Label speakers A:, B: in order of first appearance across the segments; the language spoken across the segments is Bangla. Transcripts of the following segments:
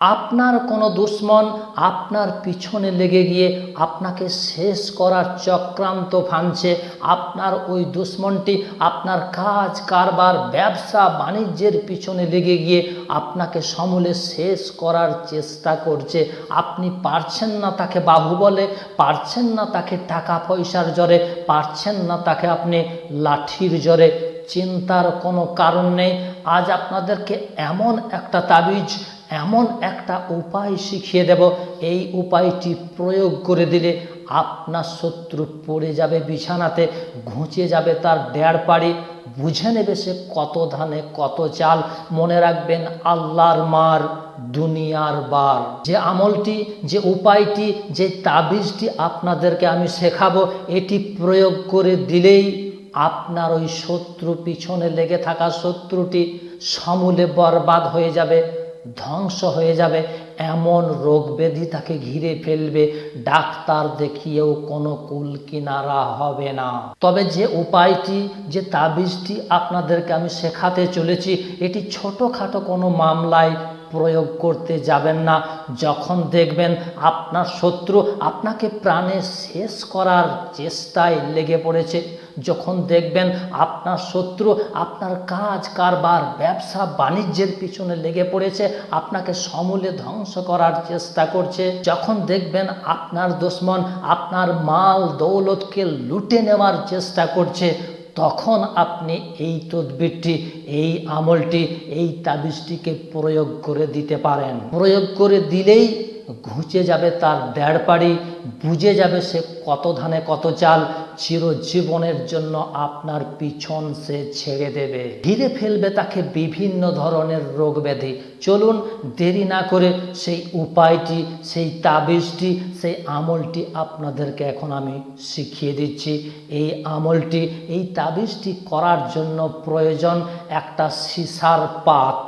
A: আপনার কোনো দুশ্মন আপনার পিছনে লেগে গিয়ে আপনাকে শেষ করার চক্রান্ত ফানছে আপনার ওই দুশ্মনটি আপনার কাজ, কারবার, ব্যবসা, বাণিজ্যের পিছনে লেগে গিয়ে আপনাকে সমূলে শেষ করার চেষ্টা করছে। আপনি পারছেন না তাকে বাহুবলে পারছেন না তাকে টাকা পয়সার জরে, পারছেন না তাকে আপনি লাঠির জরে। চিন্তার কোনো কারণ নেই। আজ আপনাদেরকে এমন একটা তাবিজ এমন একটা উপায় শিখিয়ে দেব, এই উপায়টি প্রয়োগ করে দিলে আপনার শত্রু পড়ে যাবে বিছানাতে, ঘুঁচে যাবে তার দেড় পাড়ি। বুঝে নেবে সে কত ধানে কত চাল। মনে রাখবেন, আল্লাহর মার দুনিয়ার বার। যে আমলটি, যে উপায়টি, যে তাবিজটি আপনাদেরকে আমি শেখাবো, এটি প্রয়োগ করে দিলেই আপনার ওই শত্রু পিছনে লেগে থাকা শত্রুটি সমূলে বরবাদ হয়ে যাবে। ধ্বংস হয়ে যাবে। এমন রোগ ব্যাধি তাকে ঘিরে ফেলবে। ডাক্তার দেখিয়েও কোনো কুল কিনারা হবে না। তবে যে উপায়টি, যে তাবিজটি আপনাদেরকে আমি শেখাতে চলেছি, এটি ছোটোখাটো কোনো মামলায় প্রয়োগ করতে যাবেন না। যখন দেখবেন আপনার শত্রু আপনাকে প্রাণে শেষ করার চেষ্টায় লেগে পড়েছে যখন দেখবেন আপনার শত্রু আপনার কাজ, কারবার, ব্যবসা, বাণিজ্যের পিছনে লেগে পড়েছে, আপনাকে সমূলে ধ্বংস করার চেষ্টা করছে, যখন দেখবেন আপনার দুশ্মন আপনার মাল, দৌলতকে লুটে নেওয়ার চেষ্টা করছে, তখন আপনি এই তদবিরটি, এই আমলটি, এই তাবিজটিকে প্রয়োগ করে দিতে পারেন। প্রয়োগ করে দিলেই ঘুচে যাবে তার দেড় পাড়ি, বুঝে যাবে সে কত ধানে কত চাল, চিরজীবনের জন্য আপনার পিছন সে ছেড়ে দেবে। ঘিরে ফেলবে তাকে বিভিন্ন ধরনের রোগ ব্যাধি। চলুন দেরি না করে সেই উপায়টি, সেই তাবিজটি, সেই আমলটি আপনাদেরকে এখন আমি শিখিয়ে দিচ্ছি। এই আমলটি, এই তাবিজটি করার জন্য প্রয়োজন একটা সিসার পাত।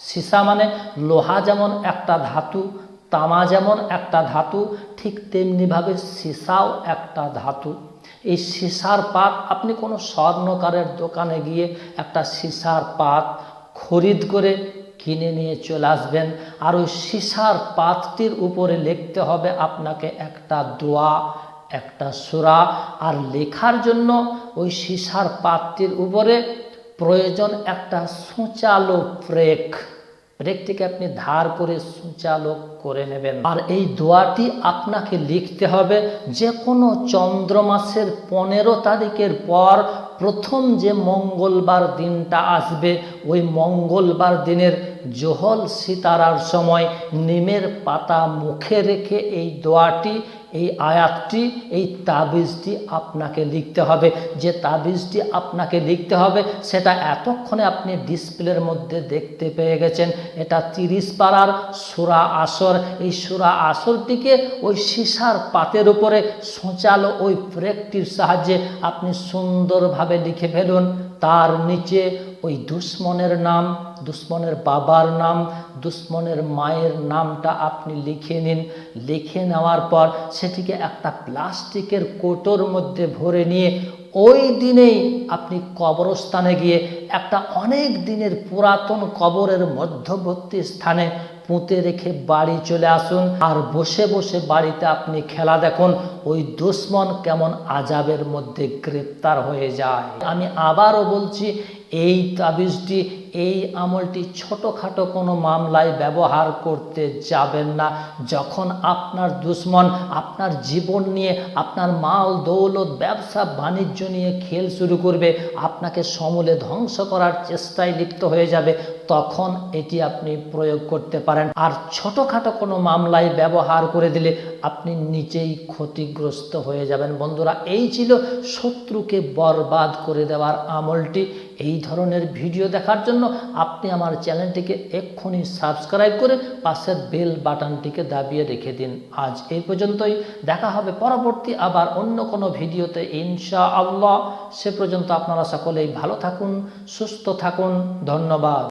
A: সীসা মানে লোহা যেমন একটা ধাতু তামা যেমন একটা ধাতু, ঠিক তেমনিভাবে সীসাও একটা ধাতু। এই সীসার পাত, আপনি কোনো স্বর্ণকারের দোকানে গিয়ে একটা সীসার পাত খরিদ করে কিনে নিয়ে চলে আসবেন। আর ওই সীসার পাতটির উপরে লিখতে হবে আপনাকে একটা দোয়া, একটা সুরা। আর লেখার জন্য ওই সীসার পাতটির উপরে প্রয়োজন একটা সূচালো ব্রেক ব্রেকটিকে আপনি ধার করে সূচালো করে নেবেন। আর এই দোয়াটি আপনাকে লিখতে হবে যে কোনো চন্দ্র মাসের পনেরো তারিখের পর প্রথম যে মঙ্গলবার দিনটা আসবে, ওই মঙ্গলবার দিনের জহল সিতারার সময় নিমের পাতা মুখে রেখে এই দোয়াটি এই আয়াতটি, এই তাবিজটি আপনাকে লিখতে হবে। যে তাবিজটি আপনাকে লিখতে হবে, সেটা এতক্ষণে আপনি ডিসপ্লের মধ্যে দেখতে পেয়ে গেছেন। এটা তিরিশ পাড়ার সুরা আসর। এই সুরা আসরটিকে ওই সীসার পাতের উপরে সোঁচালো ওই প্রেকটির সাহায্যে আপনি সুন্দরভাবে লিখে ফেলুন। তার নিচে ওই দুশ্মনের নাম, দুশ্মনের বাবার নাম, দুশ্মনের মায়ের নামটা আপনি লিখে নিন। লিখে নেওয়ার পর সেটিকে একটা প্লাস্টিকের কোটোর মধ্যে ভরে নিয়ে ওই দিনেই আপনি কবরস্থানে গিয়ে একটা অনেক দিনের পুরাতন কবরের মধ্যবর্তী স্থানে পুঁতে রেখে বাড়ি চলে আসুন। আর বসে বসে বাড়িতে আপনি খেলা দেখুন, ওই দুশ্মন কেমন আজাবের মধ্যে গ্রেপ্তার হয়ে যায়। আমি আবারও বলছি এই তাবিজটি এই আমলটি ছোটোখাটো কোনো মামলায় ব্যবহার করতে যাবেন না। যখন আপনার দুশ্মন আপনার জীবন নিয়ে, আপনার মাল, দৌলত, ব্যবসা, বাণিজ্য নিয়ে খেল শুরু করবে, আপনাকে সমূলে ধ্বংস করার চেষ্টায় লিপ্ত হয়ে যাবে, তখন এটি আপনি প্রয়োগ করতে পারেন। আর ছোটোখাটো কোনো মামলায় ব্যবহার করে দিলে আপনি নিজেই ক্ষতিগ্রস্ত হয়ে যাবেন। বন্ধুরা, এই ছিল শত্রুকে বরবাদ করে দেওয়ার আমলটি। এই ধরনের ভিডিও দেখার জন্য আপনি আমার চ্যানেলটিকে এক্ষুনি সাবস্ক্রাইব করে পাশের বেল বাটনটিকে দাবিয়ে রেখে দিন। আজ এই পর্যন্তই। দেখা হবে পরবর্তী আবার অন্য কোনো ভিডিওতে। ইনশা আল্লাহ সে পর্যন্ত আপনারা সকলেই ভালো থাকুন, সুস্থ থাকুন। ধন্যবাদ।